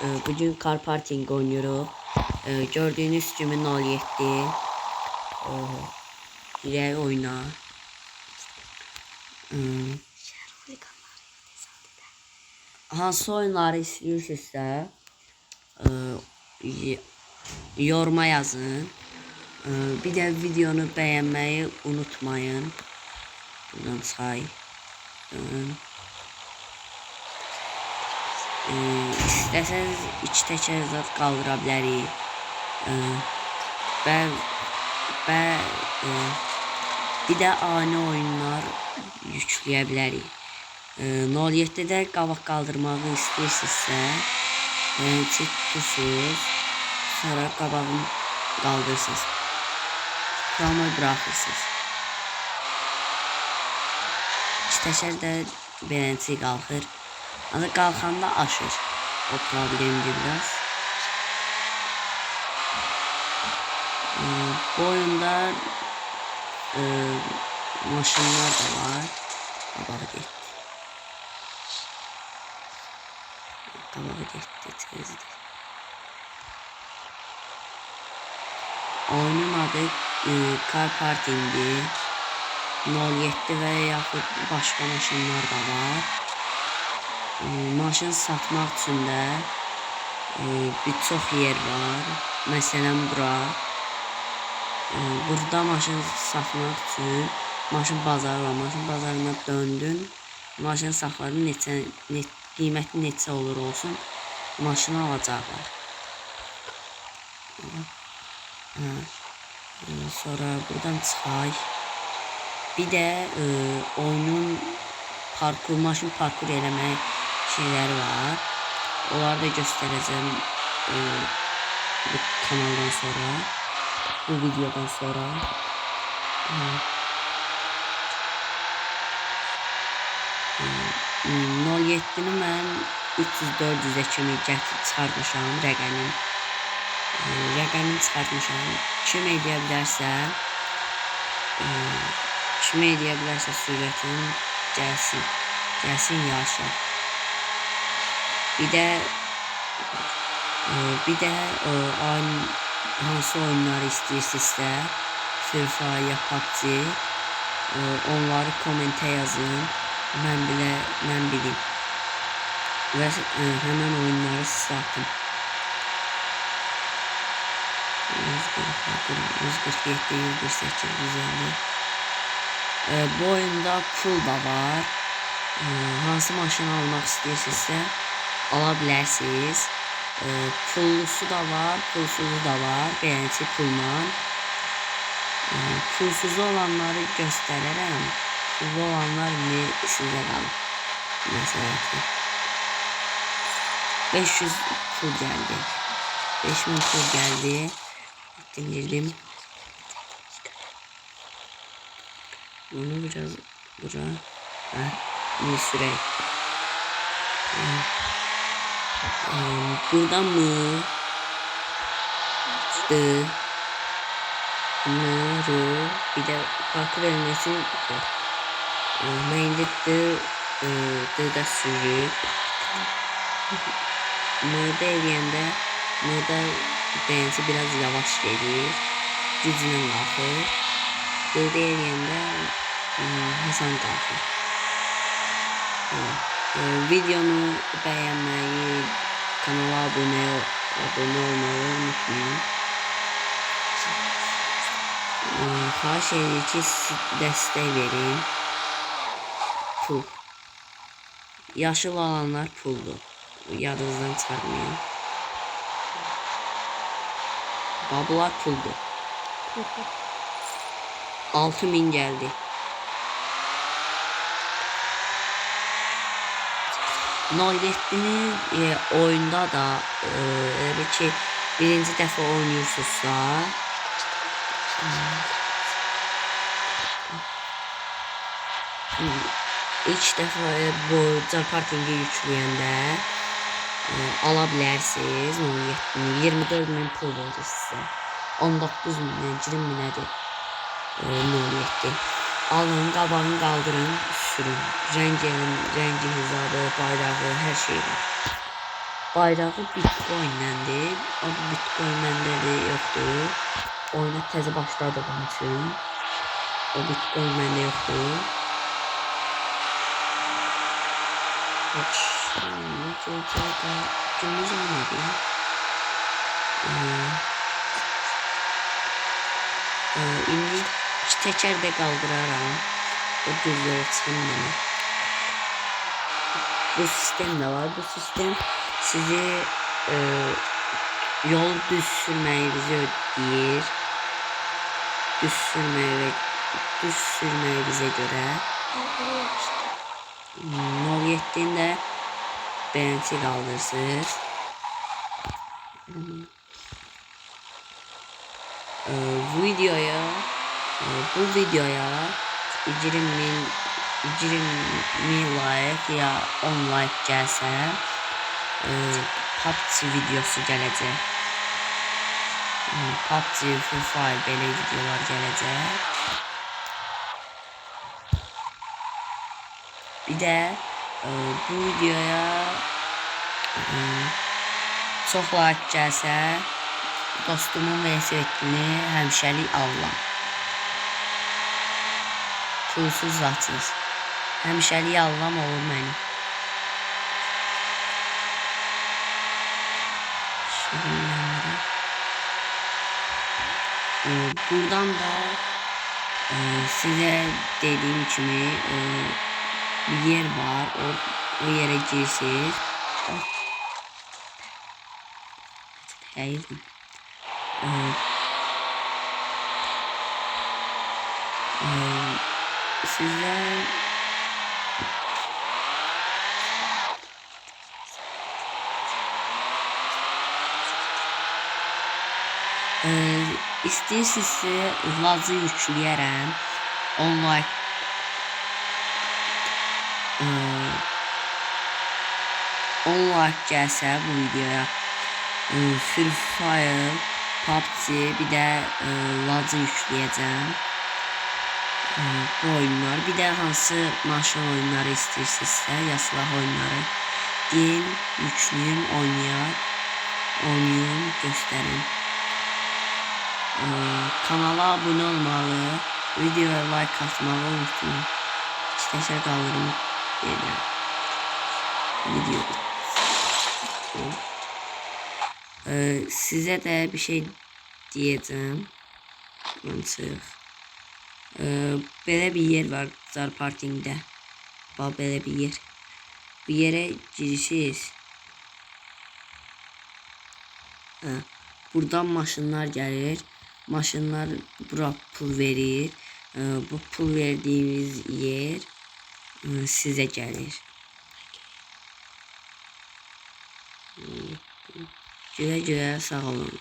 Ee, bugün car parking oynuyoruz. Ee, gördüğünüz gibi 07. Ee, Girək oyna. Hmm. Hansı oyunları istəyirsinizsə e, y- yoruma yazın. Bir də videonu bəyənməyi unutmayın. Buradan say. E, istəsəniz iki təkər zad qaldıra bilərik. E, və və e, bir də ani oyunlar yükləyə bilərik. E, 07-də qabaq qaldırmağı istəyirsinizsə, birinci tutursuz, sonra qabağını qaldırsınız. Promo buraxırsınız. İki təkər də beləncə qalxır. Ancaq qalxanda aşır. O problemdir biraz. E, bu oyunda e, maşınlar da var. Qabağa getdi. Qabağa getdi tezdir. Oyunun adı e, Car Parking'dir. 07 və yaxud başqa maşınlar da var. E, maşın satmaq üçün də e, bir çox yer var. Məsələn bura. E, burada maşın satmaq üçün maşın bazarı var. Maşın bazarına döndün. Maşın saxladın neçə ne, qiyməti neçə olur olsun maşını alacaqlar. E, Sonra buradan çıxay. Bir də e, oyunun parkur, maşın parkur eləmək şeyləri var. Onları da göstərəcəm e, bu kanaldan sonra, bu videodan sonra. E, e, 07-ni mən 300-400-ə kimi gətirib çıxartmışam rəqəmin. E, rəqəmin çıxartmışam. Kim edə bilərsə, e, kim edə bilərsə sürətin gəlsin. Gəlsin yaşa. Bir də e, bir də e, an hansı oyunları istəyirsinizsə, Free Fire, PUBG, e, onları komentə yazın. Mən bilə, mən bilim. Və e, həmin oyunları sizə atım. 147, 148, 150. E, bu oyunda pul da var. E, hansı maşını almaq istəyirsinizsə ala bilərsiniz. E, pullusu da var, pulsuzu da var. Beləncə pulla. E, pulsuzu olanları göstərərəm. Pullu olanlar ne sizə qalır. Məsələn ki. 500 pul geldi. 5000 pul geldi. Dinledim. Bunu biraz bura ha, bir süre. Ee, buradan mı? D N R bir de farklı verilmesi yok. E, Main'de D e, D'da sürü. M'da eləyəndə M'da benzi biraz yavaş gelir. Güclə qalxır. D'da eləyəndə ıı, Hasan qalxır. Evet. E, videonu bəyənməyi, kanala abunə abunə olmayı unutmayın. E, xahiş edirik ki, siz dəstək verin. Pul. Yaşıl alanlar puldur. Yadınızdan çıxarmayın. Bablar puldur. 6000 geldi. Nolyettinin e, oyunda da e, ki birinci dəfə oynayırsınızsa ilk dəfə e, bu can parkingi yükləyəndə e, ala bilərsiniz Nolyettini 24 min pul verir sizə 19 minə 20 minədir e, Nolyetti alın qabağını qaldırın sürün rengi rengi hesabı bayrağı her şey var bayrağı Bitcoin-ləndir. O da Bitcoin məndə də yoxdur. Oyuna təzə başladığım üçün o Bitcoin məndə yoxdur. Şimdi cecada gündüz olmadı. Ee, indi iki teker de kaldıraram. O çıxın mənə. Bu sistem de var. Bu sistem sizi e, yol ödəyir. Düz sürməyi və düz sürməyinizə görə. Nol yettiğinde beğenti kaldırsınız. Ee, bu videoya e, bu videoya 20 bin 20 bin like ya 10 like gelse e, PUBG videosu gelecek. E, PUBG, Free Fire böyle videolar gelecek. Bir de e, bu videoya e, çok like gelse dostumun vəsiyyətini həmişəlik alıram. Pulsuz zatsız. Həmişəlik alıram olur mənim. Şirin yanları. E, buradan da e, size dediğim kimi e, bir yer var. O, o yere girsiz. Hayır. Ee, size ee, istəyirsinizsə lazı yükləyərəm. Online ee, online gəlsə bu videoya e, Free Fire, PUBG bir də e, Lazı yükləyəcəm. E, bu oyunlar bir də hansı maşın oyunları istəyirsinizsə ya silah oyunları deyin, yükləyim, oynayaq, oynayın, göstərin. E, kanala abunə olmalı, videoya like atmağı unutmayın. İstəsə qalırım deyirəm. Video. Ee, size de bir şey diyeceğim. Mantık. Ee, böyle bir yer var Zar Parking'de. Böyle bir yer. Bu yere girişiz. Ha, buradan maşınlar gelir. Maşınlar bura pul verir. Ee, bu pul verdiğimiz yer e, size gelir. Güle güle sağ olun.